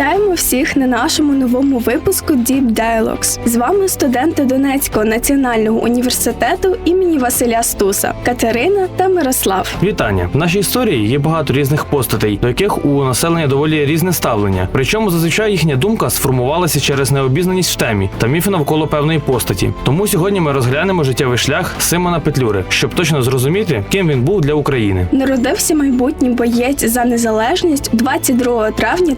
Вітаємо всіх на нашому новому випуску Deep Dialogues. З вами студенти Донецького національного університету імені Василя Стуса Катерина та Мирослав. Вітання! В нашій історії є багато різних постатей, до яких у населення доволі різне ставлення. Причому зазвичай їхня думка сформувалася через необізнаність в темі та міфи навколо певної постаті. Тому сьогодні ми розглянемо життєвий шлях Симона Петлюри, щоб точно зрозуміти, ким він був для України. Народився майбутній боєць за незалежність 22 травня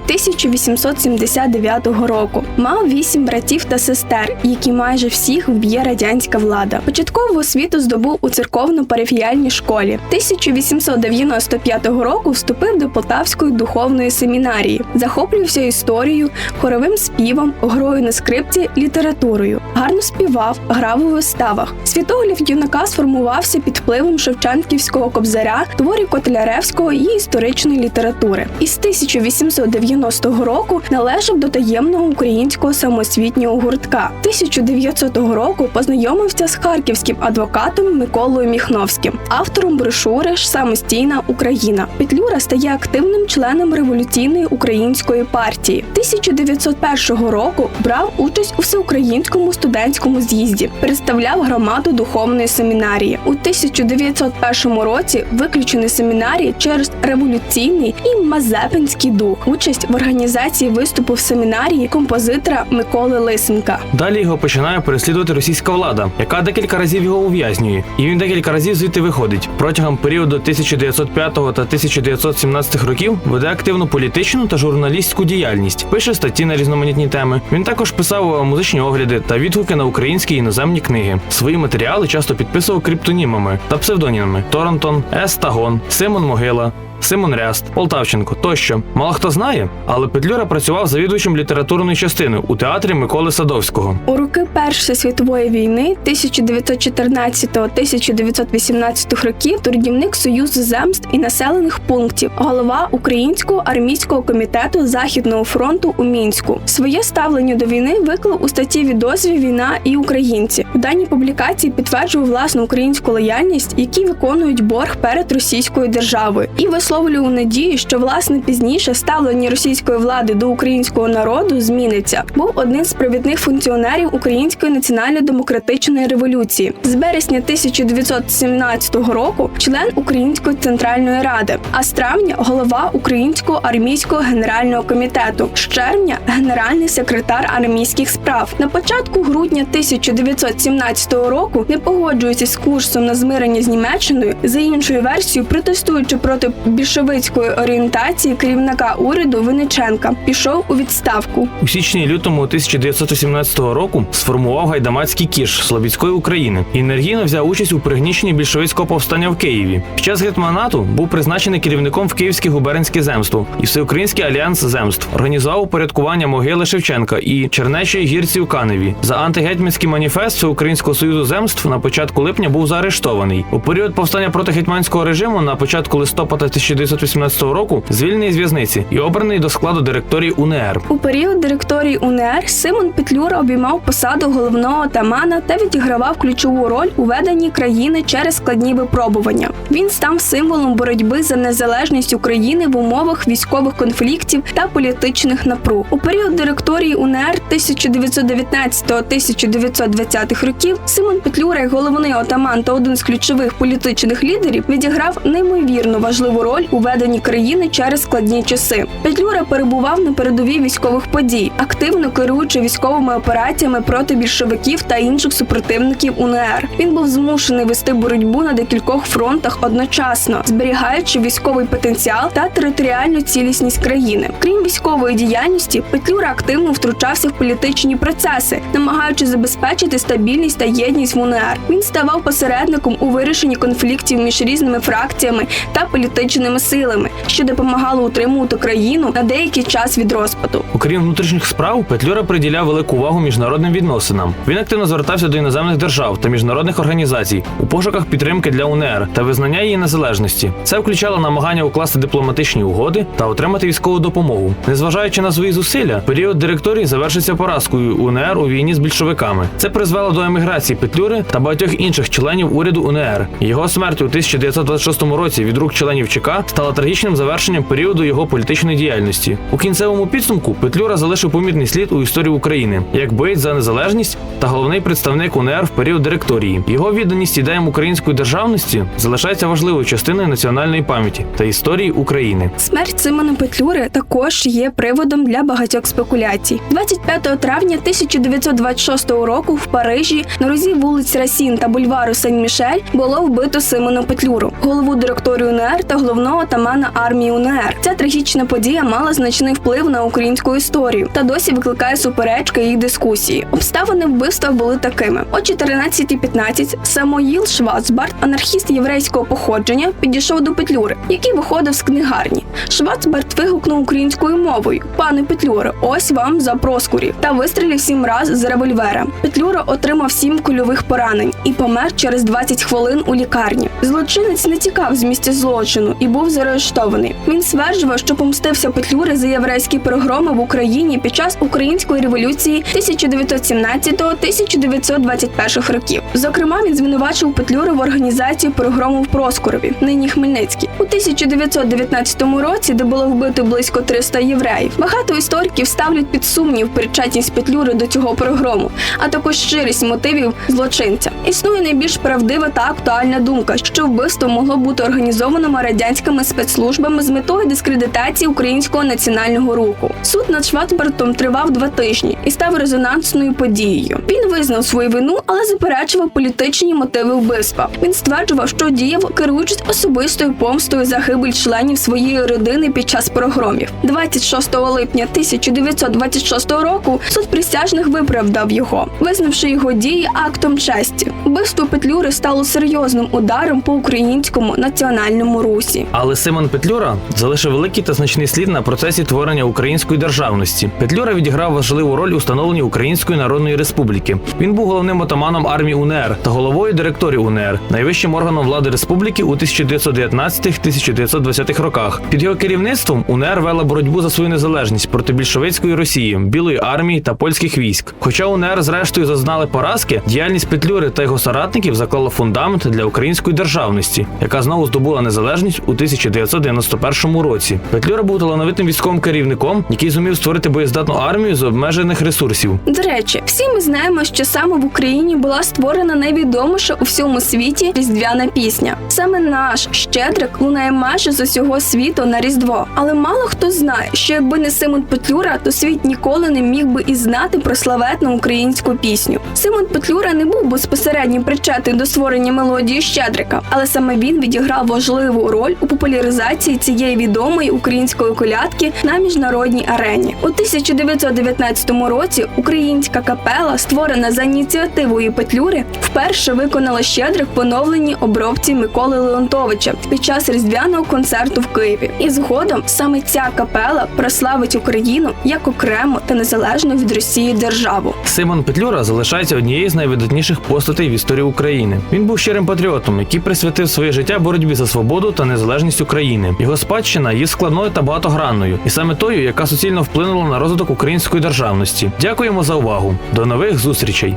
1879 року. Мав вісім братів та сестер, які майже всіх вб'є радянська влада. Початкову освіту здобув у церковно-парафіяльній школі. 1895 року вступив до Полтавської духовної семінарії, захоплювався історією, хоровим співом, грою на скрипці, літературою. Гарно співав, грав у виставах. Світоглядь юнака сформувався під впливом Шевченківського кобзаря, творів Котляревського і історичної літератури. Із 1890 року належав до таємного українського самосвітнього гуртка. 1900 року познайомився з харківським адвокатом Миколою Міхновським, автором брошури Самостійна Україна. Петлюра стає активним членом революційної української партії. 1901 року брав участь у всеукраїнському студентському з'їзді, представляв громаду духовної семінарії. У 1901 році виключений з семінарії через революційний і мазепинський дух. Участь в організації виступу в семінарії композитора Миколи Лисенка. Далі його починає переслідувати російська влада, яка декілька разів його ув'язнює, і він декілька разів звідти виходить. Протягом періоду 1905 та 1917 років веде активну політичну та журналістську діяльність, пише статті на різноманітні теми. Він також писав музичні огляди та відгуки на українські і іноземні книги. Свої матеріали часто підписував криптонімами та псевдонімами Торантон, С. Тагон, Симон Могила. Симон Ряст, Полтавченко тощо. Мало хто знає, але Петлюра працював завідувачем літературної частини у театрі Миколи Садовського. У роки Першої світової війни 1914-1918 років трудівник Союзу земств і населених пунктів, голова Українського армійського комітету Західного фронту у Мінську. Своє ставлення до війни виклав у статті відозві Війна і українці. У даній публікації підтверджував власну українську лояльність, які виконують борг перед російською державою, і висловлював надію, що власне пізніше ставлення російської влади до українського народу зміниться. Був одним з провідних функціонерів Української національно-демократичної революції з березня 1917 року, член Української центральної ради, а з травня голова Українського армійського генерального комітету, з червня генеральний секретар армійських справ. На початку грудня 1917 року, не погоджуючись з курсом на змирення з Німеччиною, за іншою версією, протестуючи проти більшовицької орієнтації керівника уряду Винниченка, пішов у відставку. У січні лютому 1918 року сформував гайдамацький кіш Слобідської України і енергійно взяв участь у пригніченні більшовицького повстання в Києві. Під час гетманату був призначений керівником в Київське губернське земство і Всеукраїнський альянс земств. Організував упорядкування могили Шевченка і Чернечої гірці у Каневі. За антигетьманський маніфест Всеукраїнського союзу земств на початку липня був заарештований. У період повстання проти гетьманського режиму на початку листопада 1918 року звільнений з в'язниці і обраний до складу директорії УНР. У період директорії УНР Симон Петлюра обіймав посаду головного отамана та відігравав ключову роль у веденні країни через складні випробування. Він став символом боротьби за незалежність України в умовах військових конфліктів та політичних напруг. У період директорії УНР 1919-1920 років Симон Петлюра, як головний отаман та один з ключових політичних лідерів, відіграв неймовірно важливу роль у веденні країни через складні часи. Петлюра перебував на передовій військових подій, активно керуючи військовими операціями проти більшовиків та інших супротивників УНР. Він був змушений вести боротьбу на декількох фронтах одночасно, зберігаючи військовий потенціал та територіальну цілісність країни. Крім військової діяльності, Петлюра активно втручався в політичні процеси, намагаючись забезпечити стабільність та єдність в УНР. Він ставав посередником у вирішенні конфліктів між різними фракціями та політичними збудженими силами, що допомагало утримувати країну на деякий час від розпаду. Окрім внутрішніх справ, Петлюра приділяв велику увагу міжнародним відносинам. Він активно звертався до іноземних держав та міжнародних організацій у пошуках підтримки для УНР та визнання її незалежності. Це включало намагання укласти дипломатичні угоди та отримати військову допомогу. Незважаючи на свої зусилля, період директорії завершився поразкою УНР у війні з більшовиками. Це призвело до еміграції Петлюри та багатьох інших членів уряду УНР. Його смерть у 1926 році від рук членів ЧК стала трагічним завершенням періоду його політичної діяльності. У кінцевому підсумку Петлюра залишив помітний слід у історії України як боєць за незалежність та головний представник УНР в період директорії. Його відданість ідеям української державності залишається важливою частиною національної пам'яті та історії України. Смерть Симона Петлюри також є приводом для багатьох спекуляцій. 25 травня 1926 року в Парижі на розі вулиць Расін та бульвару Сен-Мішель було вбито Симона Петлюру, голову директорії УНР та головного отамана армії УНР. Ця трагічна подія мала значний вплив на українську історію та досі викликає суперечки і дискусії. Обставини вбивства були такими: о 14.15 Самоїл Швацбарт, анархіст єврейського походження, підійшов до Петлюри, який виходив з книгарні. Швацбарт вигукнув українською мовою: Пане Петлюре, ось вам за проскурі та вистрілив сім раз з револьвера. Петлюра отримав сім кульових поранень і помер через 20 хвилин у лікарні. Злочинець не тікав з місця злочину і був заарештований. Він стверджував, що помстився Петлюри за єврейські погроми в Україні під час української революції 1917-1921 років. Зокрема, він звинувачив Петлюру в організації погрому в Проскорові, нині Хмельницький. У 1919 році, де було вбито близько 300 євреїв. Багато істориків ставлять під сумнів причетність Петлюри до цього погрому, а також щирість мотивів злочинця. Існує найбільш правдива та актуальна думка, що вбивство могло бути організованим радянськими спецслужбами з метою дискредитації українського національного руху. Суд над Шватбартом тривав два тижні і став резонансною подією. Він визнав свою вину, але заперечував політичні мотиви вбивства. Він стверджував, що діяв керуючись особистою помстою загибель членів своєї родини під час прогромів. 26 липня 1926 року суд присяжних виправдав його, визнавши його дії актом честі. Вбивство Петлюри стало серйозним ударом по українському національному русі. Але Симон Петлюра залишив великий та значний слід на процесі творення української державності. Петлюра відіграв важливу роль у становленні Української Народної Республіки. Він був головним отаманом армії УНР та головою директорії УНР, найвищим органом влади республіки у 1919-1920 роках. Під його керівництвом УНР вела боротьбу за свою незалежність проти більшовицької Росії, білої армії та польських військ. Хоча УНР зрештою зазнали поразки, діяльність Петлюри та його соратників заклала фундамент для української державності, яка знову здобула незалежність у 1991 році. Петлюра був талановитим військовим керівником, який зумів створити боєздатну армію з обмежених ресурсів. До речі, всі ми знаємо, що саме в Україні була створена найвідоміша у всьому світі різдвяна пісня. Саме наш щедрик лунає майже з усього світу на Різдво. Але мало хто знає, що якби не Симон Петлюра, то світ ніколи не міг би і знати про славетну українську пісню. Симон Петлюра не був безпосередньо причетний до створення мелодії Щедрика, але саме він відіграв важливу роль у популяризації цієї відомої української колядки на міжнародній арені. У 1919 році українська капела, створена за ініціативою Петлюри, вперше виконала щедрик в поновленій обробці Миколи Леонтовича під час різдвяного концерту в Києві. І згодом саме ця капела прославить Україну як окрему та незалежну від Росії державу. Симон Петлюра залишається однією з найвидатніших постатей в історії України. Він був щирим патріотом, який присвятив своє життя боротьбі за свободу та незалежність України. Його спадщина є складною та багатогранною, і саме тою, яка суцільно вплинула на розвиток української державності. Дякуємо за увагу. До нових зустрічей.